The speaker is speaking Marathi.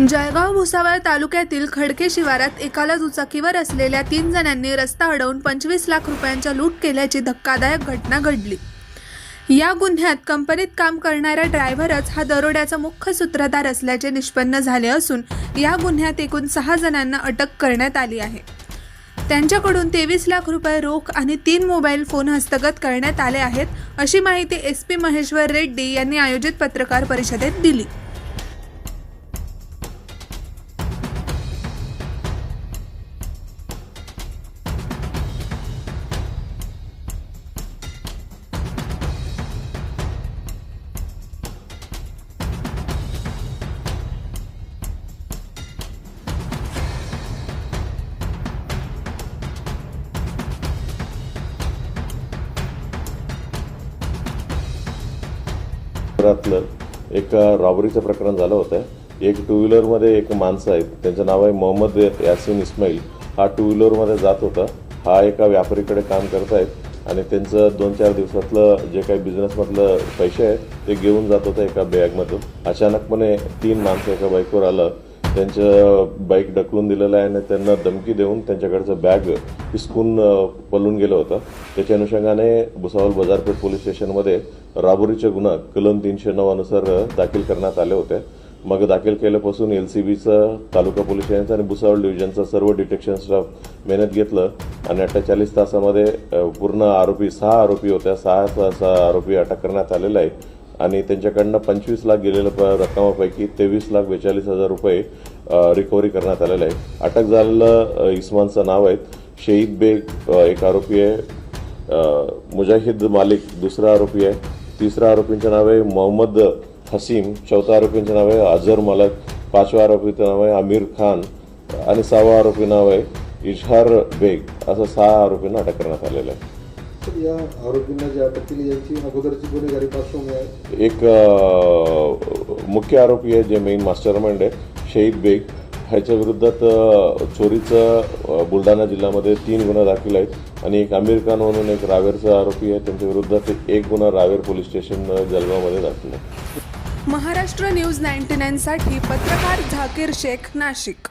जळगाव भुसावळ तालुक्यातील खडके शिवारात एकाला दुचाकीवर असलेल्या तीन जणांनी रस्ता अडवून पंचवीस लाख रुपयांच्या लूट केल्याची धक्कादायक घटना घडली. या गुन्ह्यात कंपनीत काम करणारा ड्रायव्हरच हा दरोड्याचा मुख्य सूत्रधार असल्याचे निष्पन्न झाले असून या गुन्ह्यात एकूण सहा जणांना अटक करण्यात आली आहे. त्यांच्याकडून तेवीस लाख रुपये रोख आणि तीन मोबाईल फोन हस्तगत करण्यात आले आहेत अशी माहिती एस पी महेश्वर रेड्डी यांनी आयोजित पत्रकार परिषदेत दिली. शहरातलं एक रॉबरीचं प्रकरण झालं होतं. एक टू व्हीलरमध्ये एक माणसं आहेत. त्यांचं नाव आहे मोहम्मद यासिन इस्माईल. हा टू व्हीलरमध्ये जात होता. हा एका व्यापारीकडे काम करत आहेत आणि त्यांचं दोन चार दिवसातलं जे काही बिझनेसमधलं पैसे आहेत ते घेऊन जात होतं एका बॅगमधून अचानकपणे तीन माणसं एका बाईकवर आलं. त्यांचं बाईक ढकलून दिलेलं आहे आणि त्यांना धमकी देऊन त्यांच्याकडचं बॅग हिसकून पलून गेलं होतं. त्याच्या अनुषंगाने भुसावळ बाजारपेठ पोलीस स्टेशनमध्ये राबुरीचे गुन्हा कलम तीनशे नऊ अनुसार दाखल करण्यात आले होते. मग दाखल केल्यापासून एल सी बीचं तालुका पोलीस स्टेशनचं आणि भुसावळ डिव्हिजनचं सर्व डिटेक्शन स्टाफ मेहनत घेतलं आणि अठ्ठेचाळीस तासामध्ये पूर्ण आरोपी सहा आरोपी होत्या. सहा सहा आरोपी अटक करण्यात आलेला आहे. आणि त्यांच्याकडनं पंचवीस लाख गेलेल्या प- रकमापैकी तेवीस लाख बेचाळीस हजार रुपये रिकव्हरी करण्यात आलेलं आहे. अटक झालेलं इस्मानचं नाव आहे. शहीद बेग एक आरोपी आहे. मुजाहिद मालिक दुसरा आरोपी आहे. तिसरा आरोपींचं नाव आहे मोहम्मद हसीम. चौथा आरोपींचं नाव आहे अझर मलक. पाचव्या आरोपीचं नाव आहे आमिर खान. आणि सहावा आरोपी नाव आहे इजहार बेग. असं सहा आरोपींना अटक करण्यात आलेलं आहे. या आरोपींना जी अटक केली यांची अगोदरची गुन्हेगारी पार्श्वभूमी आहे. एक अ, मुख्य आरोपी आहे जे मेन मास्टर माइंड आहे शहीद बेग. ह्याच्या विरुद्धात अ, चोरीचं अ, बुलढाणा जिल्ह्यामध्ये तीन गुन्हा दाखल आहेत आणि एक आमिर खान म्हणून एक रावेरचा आरोपी आहे. त्यांच्या विरुद्धात एक गुन्हा रावेर पोलीस स्टेशन अ, जळगावमध्ये दाखल आहे. महाराष्ट्र न्यूज नाईन्टी नाईनसाठी पत्रकार झाकीर शेख नाशिक.